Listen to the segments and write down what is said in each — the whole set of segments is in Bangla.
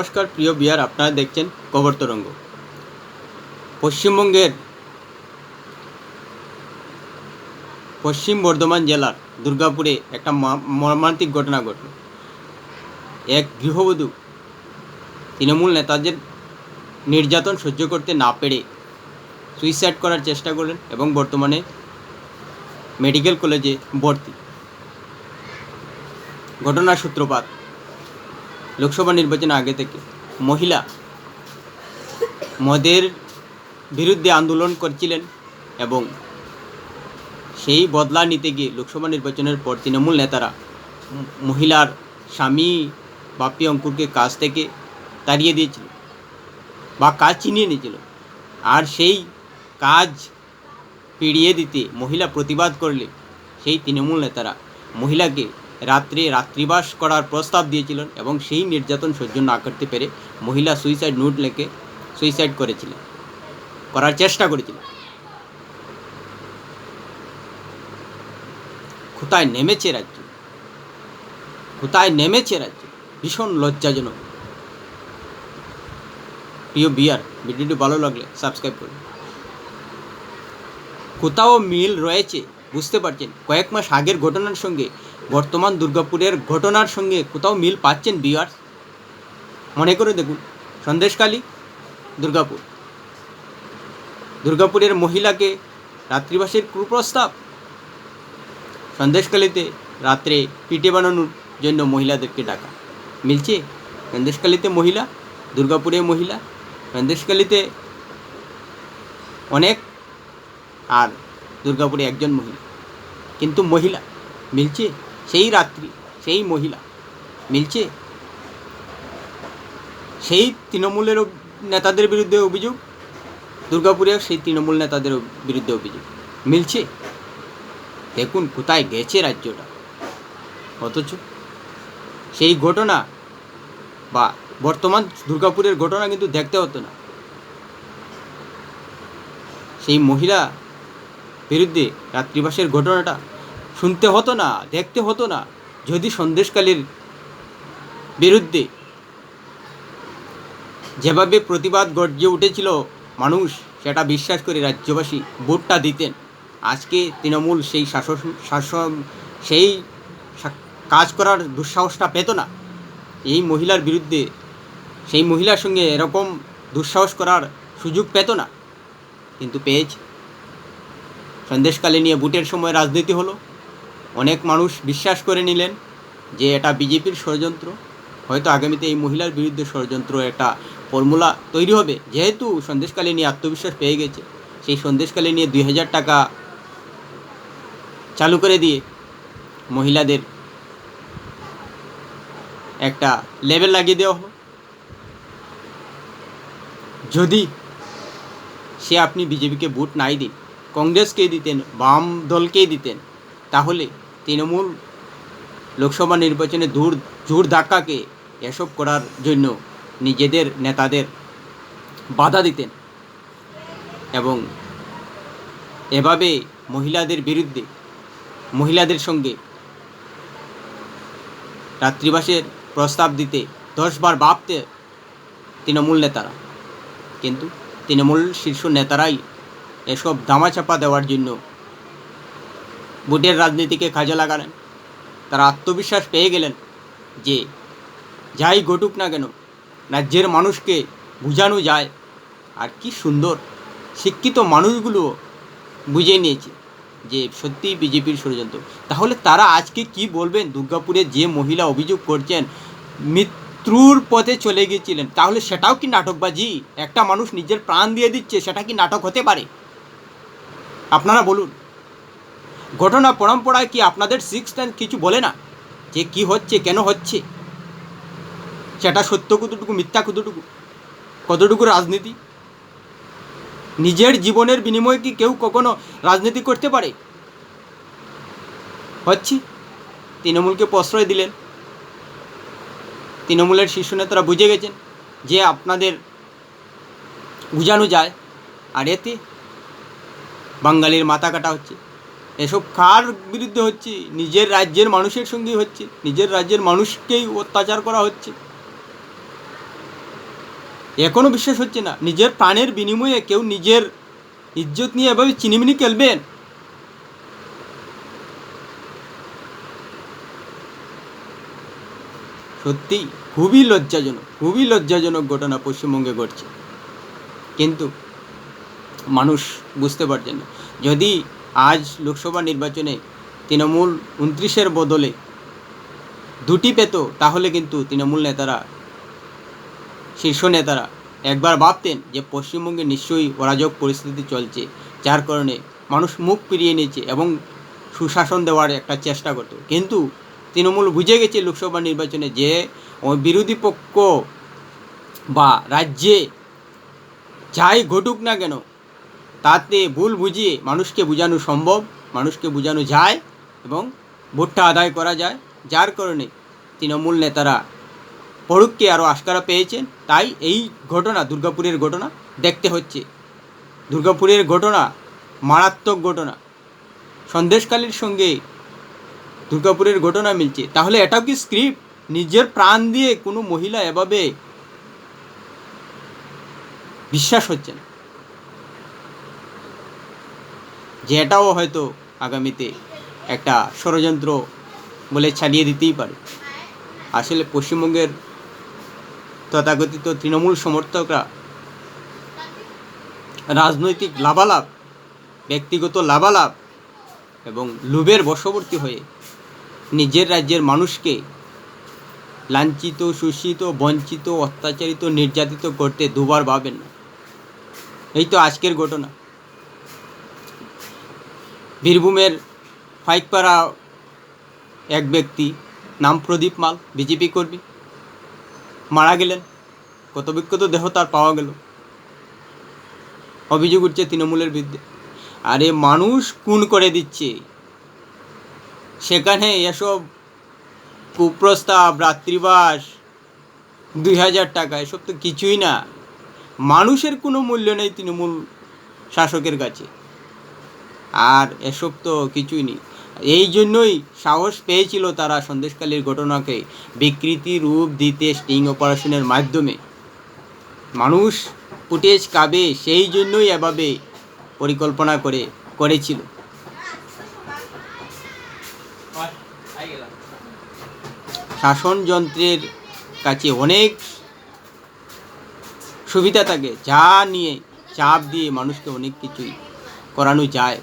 নমস্কার, প্রিয় বিহার আপনারা দেখছেন কবর তরঙ্গ। পশ্চিমবঙ্গের পশ্চিম বর্ধমান জেলার দুর্গাপুরে একটা মর্মান্তিক ঘটনা ঘটল। এক গৃহবধূ তৃণমূল নেতাদের নির্যাতন সহ্য করতে না পেরে সুইসাইড করার চেষ্টা করলেন এবং বর্তমানে মেডিকেল কলেজে ভর্তি। ঘটনার সূত্রপাত লোকসভা নির্বাচনে আগে থেকে মহিলা মদের বিরুদ্ধে আন্দোলন করছিলেন এবং সেই বদলা নিতে গিয়ে লোকসভা নির্বাচনের পর তৃণমূল নেতারা মহিলার স্বামী বাপি অঙ্কুরকে কাজ থেকে তাড়িয়ে দিয়েছিল বা কাজ চিনিয়ে নিয়েছিল। আর সেই কাজ পিড়িয়ে দিতে মহিলা প্রতিবাদ করলে সেই তৃণমূল নেতারা মহিলাকে রাত্রে রাত্রিবাস করার প্রস্তাব দিয়েছিলেন এবং সেই নির্যাতন সহ্য না করতে পেরে মহিলা সুইসাইড নোট লেখে সুইসাইড করেছিলেন, করার চেষ্টা করেছিলেন। কোথায় নেমেছে রাজ্য কোথায় নেমেছে রাজ্য, ভীষণ লজ্জাজনক। প্রিয় বিয়ার, ভিডিওটি ভালো লাগলে সাবস্ক্রাইব করুন। কোথাও মিল রয়েছে, বুঝতে পারছেন, কয়েক মাস আগের ঘটনার সঙ্গে বর্তমান দুর্গাপুরের ঘটনার সঙ্গে কোথাও মিল পাচ্ছেন বিয়ার মনে করে দেখুন সন্দেশকালী দুর্গাপুর। দুর্গাপুরের মহিলাকে রাত্রিবাসের কুপ্রস্তাব। সন্দেশকালীতে রাত্রে পিঠে বানানোর জন্য মহিলাদেরকে ডাকা। মিলছে? সন্দেশকালীতে মহিলা, দুর্গাপুরে মহিলা। সন্দেশকালীতে অনেক আর দুর্গাপুরে একজন মহিলা। কিন্তু মহিলা, মিলছে? সেই রাত্রি, সেই মহিলা, মিলছে? সেই তৃণমূলের নেতাদের বিরুদ্ধে অভিযোগ? দুর্গাপুরেও সেই তৃণমূল নেতাদের বিরুদ্ধে অভিযোগ। মিলছে? দেখুন, কোথায় গেছে রাজ্যটা। অথচ সেই ঘটনা বা বর্তমান দুর্গাপুরের ঘটনা কিন্তু দেখতে হতো না। সেই মহিলা বিরুদ্ধে রাত্রিবাসের ঘটনাটা শুনতে হতো না, দেখতে হতো না, যদি সন্দেশকালীর বিরুদ্ধে যেভাবে প্রতিবাদ গর্জে উঠেছিল মানুষ, সেটা বিশ্বাস করে রাজ্যবাসী ভোটটা দিতেন। আজকে তৃণমূল সেই শাসন শাসন, সেই কাজ করার দুঃসাহসটা পেত না। এই মহিলার বিরুদ্ধে, সেই মহিলার সঙ্গে এরকম দুঃসাহস করার সুযোগ পেত না। কিন্তু পেয়েছে সন্দেশকালে নিয়ে বুটের সময় রাজনীতি হলো। অনেক মানুষ বিশ্বাস করে নিলেন যে এটা বিজেপির ষড়যন্ত্র। হয়তো আগামীতে এই মহিলার বিরুদ্ধে ষড়যন্ত্র একটা ফর্মুলা তৈরি হবে। যেহেতু সন্দেশকালে নিয়ে আত্মবিশ্বাস পেয়ে গেছে, সেই সন্দেশকালে নিয়ে দুই হাজার টাকা চালু করে দিয়ে মহিলাদের একটা লেভেল লাগিয়ে দেওয়া হলো যদি সে আপনি বিজেপিকে ভোট নাই দিন, কংগ্রেসকেই দিতেন, বাম দলকেই দিতেন, তাহলে তৃণমূল লোকসভা নির্বাচনে দূর জোর ধাক্কাকে এসব করার জন্য নিজেদের নেতাদের বাধা দিতেন এবং এভাবে মহিলাদের বিরুদ্ধে, মহিলাদের সঙ্গে রাত্রিবাসের প্রস্তাব দিতে দশবার ভাবতে তৃণমূল নেতারা। কিন্তু তৃণমূল শীর্ষ নেতারাই এসব দামাচাপা দেওয়ার জন্য ভোটের রাজনীতিকে কাজে লাগালেন। তারা আত্মবিশ্বাস পেয়ে গেলেন যে যাই ঘটুক না কেন, রাজ্যের মানুষকে বোঝানো যায় আর কি সুন্দর শিক্ষিত মানুষগুলো বুঝে নিয়েছে যে সত্যি বিজেপির ষড়যন্ত্র। তাহলে তারা আজকে কি বলবেন? দুর্গাপুরে যে মহিলা অভিযোগ করছেন, মৃত্যুর পথে চলে গিয়েছিলেন, তাহলে সেটাও কি নাটকবাজি? একটা মানুষ নিজের প্রাণ দিয়ে দিচ্ছে, সেটা কি নাটক হতে পারে? আপনারা বলুন। ঘটনা পরম্পরায় কি আপনাদের সিক্স কিছু বলে না? যে কি হচ্ছে, কেন হচ্ছে? সেটা সত্য কতটুকু, মিথ্যা কতটুকু? কতটুকু রাজনীতি? নিজের জীবনের বিনিময়ে কি কেউ কখনো রাজনীতি করতে পারে? হচ্ছে। তৃণমূলকে প্রশ্রয় দিলেন। তৃণমূলের শীর্ষ নেতারা বুঝে গেছেন যে আপনাদের বুঝানো যায়। আর এতে বাঙালির মাথা কাটা হচ্ছে। এসব কার বিরুদ্ধে হচ্ছে? নিজের রাজ্যের মানুষের সঙ্গেই হচ্ছে। নিজের রাজ্যের মানুষকেই অত্যাচার করা হচ্ছে। এখনও বিশ্বাস হচ্ছে না। নিজের প্রাণের বিনিময়ে কেউ নিজের ইজ্জত নিয়ে এভাবে চিনিমিনি খেলবেন? সত্যি, খুবই লজ্জাজনক খুবই লজ্জাজনক ঘটনা পশ্চিমবঙ্গে ঘটছে। কিন্তু মানুষ বুঝতে পারছেন না। যদি আজ লোকসভা নির্বাচনে তৃণমূল উনত্রিশের বদলে দুটি পেত, তাহলে কিন্তু তৃণমূল নেতারা, শীর্ষ নেতারা একবার ভাবতেন যে পশ্চিমবঙ্গে নিশ্চয়ই অরাজক পরিস্থিতি চলছে, যার কারণে মানুষ মুখ ফিরিয়ে নিয়েছে এবং সুশাসন দেওয়ার একটা চেষ্টা করত। কিন্তু তৃণমূল বুঝে গেছে লোকসভা নির্বাচনে যে বিরোধী পক্ষ বা রাজ্যে যাই ঘটুক না কেন তাতে ভুল বুঝিয়ে মানুষকে বোঝানো সম্ভব, মানুষকে বোঝানো যায় এবং ভোটটা আদায় করা যায়। যার কারণে তৃণমূল নেতারা পরুককে আরও আশকারা পেয়েছেন। তাই এই ঘটনা, দুর্গাপুরের ঘটনা দেখতে হচ্ছে। দুর্গাপুরের ঘটনা মারাত্মক ঘটনা। সন্দেশকালীর সঙ্গে দুর্গাপুরের ঘটনা মিলছে। তাহলে এটাও কি স্ক্রিপ্ট নিজের প্রাণ দিয়ে কোনো মহিলা এভাবে বিশ্বাস হচ্ছে না। যে এটাও হয়তো আগামীতে একটা ষড়যন্ত্র বলে ছাড়িয়ে দিতেই পারে। আসলে পশ্চিমবঙ্গের তথাকথিত তৃণমূল সমর্থকরা রাজনৈতিক লাভালাভ, ব্যক্তিগত লাভালাভ এবং লোভের বশবর্তী হয়ে নিজের রাজ্যের মানুষকে লাঞ্ছিত, শোষিত, বঞ্চিত, অত্যাচারিত, নির্যাতিত করতে দুবার ভাবেন না। এই তো আজকের ঘটনা। বীরভূমের ফাইকপাড়া এক ব্যক্তি, নাম প্রদীপ মাল, বিজেপি কর্মী। মারা গেলেন কত বিক্ষত দেহ তার পাওয়া গেল। অভিযোগ উঠছে তৃণমূলের বিরুদ্ধে। আরে মানুষ খুন করে দিচ্ছে। সেখানে এসব কুপ্রস্তাব, রাত্রিবাস, দুই হাজার টাকা, এসব তো কিছুই না। মানুষের কোনো মূল্য নেই তৃণমূল শাসকের কাছে। আর এসব তো কিছুই নেই। এই জন্যই সাহস পেয়েছিল তারা সন্দেশকালীর ঘটনাকে বিকৃতি রূপ দিতে স্টিং অপারেশনের মাধ্যমে। মানুষ ফুটেজ কাবে সেই জন্যই এভাবে পরিকল্পনা করে, করেছিল। শাসনযন্ত্রের কাছে অনেক সুবিধা থাকে, যা নিয়ে চাপ দিয়ে মানুষকে অনেক কিছুই করানো যায়।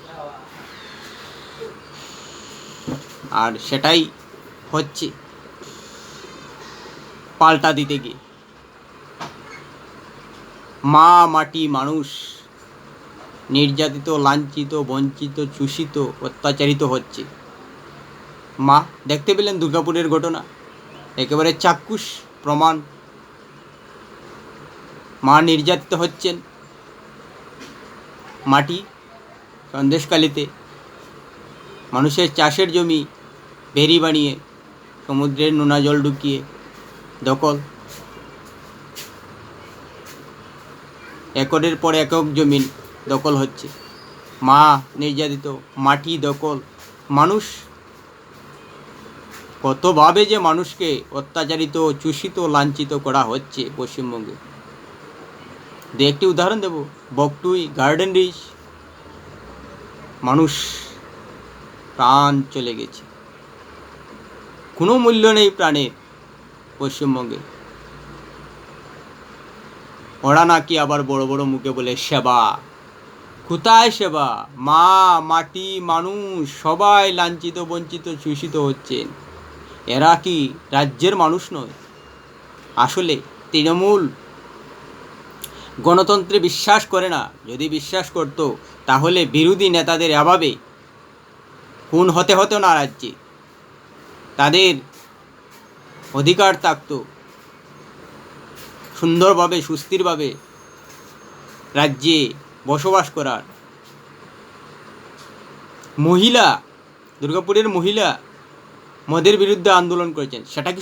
আর সেটাই হচ্ছে পাল্টা দিতে গিয়ে। মা মাটি মানুষ, নির্যাতিত, লাঞ্ছিত, বঞ্চিত, চূষিত, অত্যাচারিত হচ্ছে। মা, দেখতে পেলেন দুর্গাপুরের ঘটনা। একেবারে চাক্ষুষ প্রমাণ। মা নির্যাতিত হচ্ছেন মাটি সন্দেশকালীতে। মানুষের চাষের জমি, ভেরি বানিয়ে, সমুদ্রের নোনা জল ঢুকিয়ে, দখল। একরের পর একক জমিন দখল হচ্ছে। মা নির্যাতিত, মাটি দখল। মানুষ কতভাবে যে মানুষকে অত্যাচারিত, চূষিত, লাঞ্ছিত করা হচ্ছে পশ্চিমবঙ্গে। দু একটি উদাহরণ দেব, বকটুই গার্ডেন রিচ মানুষ প্রাণ চলে গেছে। কোনো মূল্য নেই প্রাণের পশ্চিমবঙ্গে। ওরা নাকি আবার বড় বড় মুখে বলে, সেবা। কোথায় সেবা? মা, মাটি, মানুষ, সবাই লাঞ্ছিত, বঞ্চিত চূষিত হচ্ছেন। এরা কি রাজ্যের মানুষ নয়? আসলে তৃণমূল গণতন্ত্রে বিশ্বাস করে না। যদি বিশ্বাস করত, তাহলে বিরোধী নেতাদের অভাবে খুন হতে হতো না রাজ্যে তাদের অধিকার থাকত। সুন্দরভাবে, সুস্থিরভাবে রাজ্যে বসবাস করার। মহিলা, দুর্গাপুরের মহিলা মদের বিরুদ্ধে আন্দোলন করেছেন। সেটা কি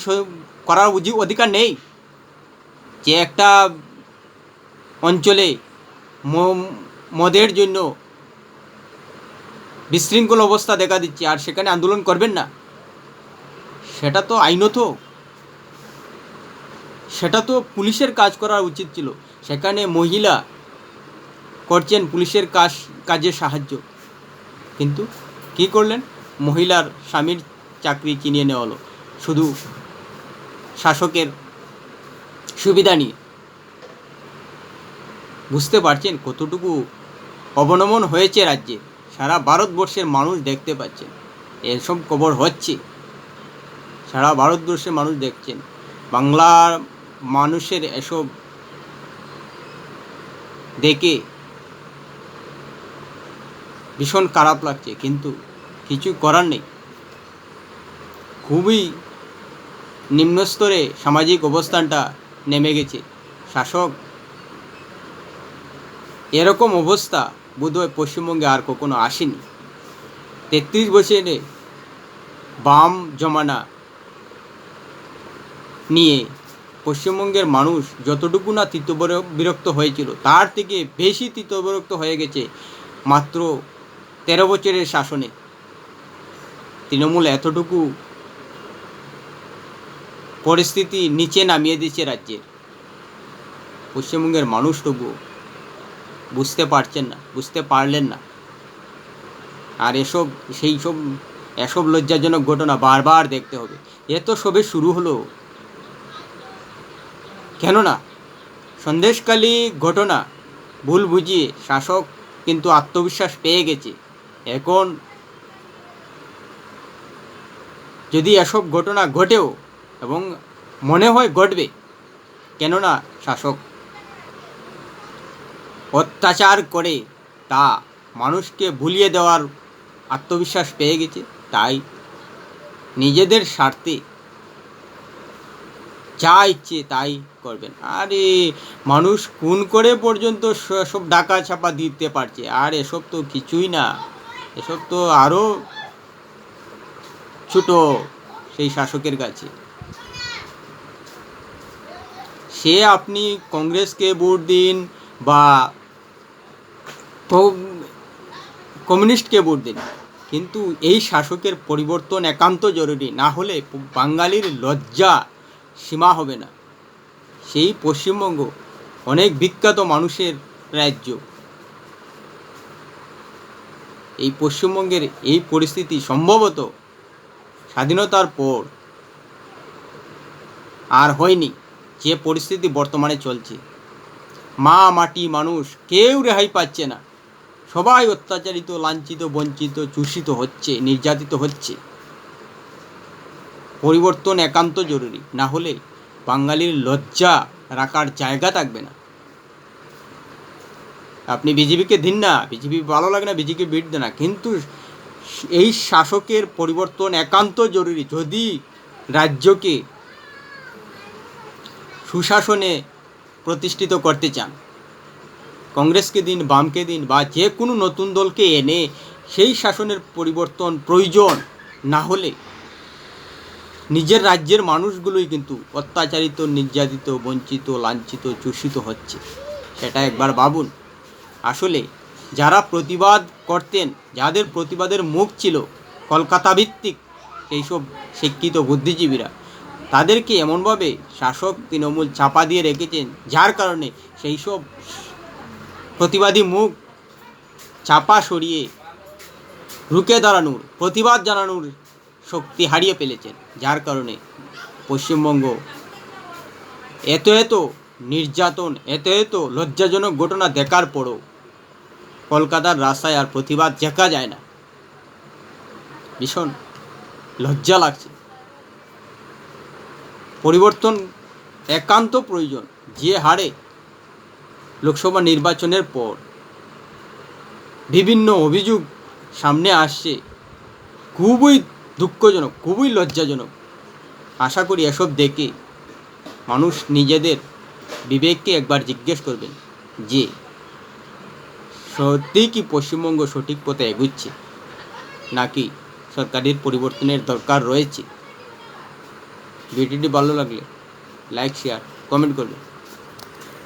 করার উজি- অধিকার নেই? যে একটা অঞ্চলে মদের জন্য বিশৃঙ্খল অবস্থা দেখা দিচ্ছে, আর সেখানে আন্দোলন করবেন না। সেটা তো আইনত। সেটা তো পুলিশের কাজ করা উচিত ছিল। সেখানে মহিলা করছেন পুলিশের কাজ, কাজে সাহায্য। কিন্তু কি করলেন? মহিলার স্বামীর চাকরি কিনে নেওয়া হলো। শুধু শাসকের সুবিধা নিয়ে। বুঝতে পারছেন কতটুকু অবনমন হয়েছে রাজ্যে। সারা ভারতবর্ষের মানুষ দেখতে পাচ্ছেন এসব খবর হচ্ছে। সারা ভারতবর্ষের মানুষ দেখছেন। বাংলার মানুষের এসব দেখে ভীষণ খারাপ লাগছে, কিন্তু কিছু করার নেই। খুবই নিম্নস্তরে সামাজিক অবস্থানটা নেমে গেছে। শাসক, এরকম অবস্থা বোধহয় পশ্চিমবঙ্গে আর কখনো আসেনি। তেত্রিশ বছরে বাম জমানা নিয়ে পশ্চিমবঙ্গের মানুষ যতটুকু না তিতবর- বিরক্ত হয়েছিল, তার থেকে বেশি তিতবিরক্ত হয়ে গেছে মাত্র তেরো বছরের শাসনে। তৃণমূল এতটুকু পরিস্থিতি নিচে নামিয়ে দিয়েছে রাজ্যের। পশ্চিমবঙ্গের মানুষ তবুও বুঝতে পারছেন না, বুঝতে পারলেন না। আর এসব, সেই সব, এসব লজ্জাজনক ঘটনা বারবার দেখতে হবে। এ তো সবে শুরু হলো। কেননা সন্দেশকালী ঘটনা, ভুল বুঝিয়ে শাসক কিন্তু আত্মবিশ্বাস পেয়ে গেছে। এখন, যদি এসব ঘটনা ঘটেও এবং মনে হয় ঘটবে, কেননা শাসক অত্যাচার করে তা মানুষকে ভুলিয়ে দেওয়ার আত্মবিশ্বাস পেয়ে গেছে, তাই নিজেদের স্বার্থে যা ইচ্ছে তাই করবেন। আরে, মানুষ খুন করে পর্যন্ত সব ডাকা ছাপা দিতে পারছে। আর এসব তো কিছুই না। এসব তো আরও ছোট সেই শাসকের কাছে। সে আপনি কংগ্রেসকে ভোট দিন বা তো- কমিউনিস্টকে ভোট দিন কিন্তু এই শাসকের পরিবর্তন একান্ত জরুরি, না হলে বাঙালির লজ্জা সীমা হবে না। সেই পশ্চিমবঙ্গ অনেক বিখ্যাত মানুষের রাজ্য। এই পশ্চিমবঙ্গের এই পরিস্থিতি সম্ভবত স্বাধীনতার পর। আর হয়নি যে পরিস্থিতি বর্তমানে চলছে। মা মাটি মানুষ কেউ রেহাই পাচ্ছে না। সবাই অত্যাচারিত, লাঞ্ছিত, বঞ্চিত, চূষিত হচ্ছে, নির্যাতিত হচ্ছে। পরিবর্তন একান্ত জরুরি। না হলে বাঙালির লজ্জা রাখার জায়গা থাকবে না। আপনি বিজেপিকে দিন না, বিজেপি ভালো লাগে না বিজেপি বিট দেন না। কিন্তু এই শাসকের পরিবর্তন একান্ত জরুরি। যদি রাজ্যকে সুশাসনে প্রতিষ্ঠিত করতে চান কংগ্রেসকে দিন, বামকে দিন বা যে কোনো নতুন দলকে এনে সেই শাসনের পরিবর্তন প্রয়োজন না হলে নিজের রাজ্যের মানুষগুলোই কিন্তু অত্যাচারিত, নির্যাতিত, বঞ্চিত, লাঞ্ছিত, চূষিত হচ্ছে। সেটা একবার ভাবুন। আসলে যারা প্রতিবাদ করতেন, যাদের প্রতিবাদের মুখ ছিল কলকাতা ভিত্তিক সেই সব শিক্ষিত বুদ্ধিজীবীরা, তাদেরকে এমনভাবে শাসক তৃণমূল চাপা দিয়ে রেখেছেন, যার কারণে সেই সব প্রতিবাদী মুখ চাপা সরিয়ে রুখে দাঁড়ানোর, প্রতিবাদ জানানোর শক্তি হারিয়ে ফেলেছেন। যার কারণে পশ্চিমবঙ্গ এত এত নির্যাতন, এত এত লজ্জাজনক ঘটনা দেখার পরও কলকাতার রাস্তায় আর প্রতিবাদ দেখা যায় না। ভীষণ লজ্জা লাগছে। পরিবর্তন একান্ত প্রয়োজন। যে হারে লোকসভা নির্বাচনের পর বিভিন্ন অভিযোগ সামনে আসছে। খুবই দুঃখজনক, খুবই লজ্জাজনক। আশা করি এসব দেখে মানুষ নিজেদের বিবেককে একবার জিজ্ঞেস করবেন যে, সত্যিই কি পশ্চিমবঙ্গ সঠিক পথে এগুচ্ছে? নাকি সরকারের পরিবর্তনের দরকার রয়েছে? ভিডিওটি ভালো লাগলে লাইক শেয়ার কমেন্ট করবেন।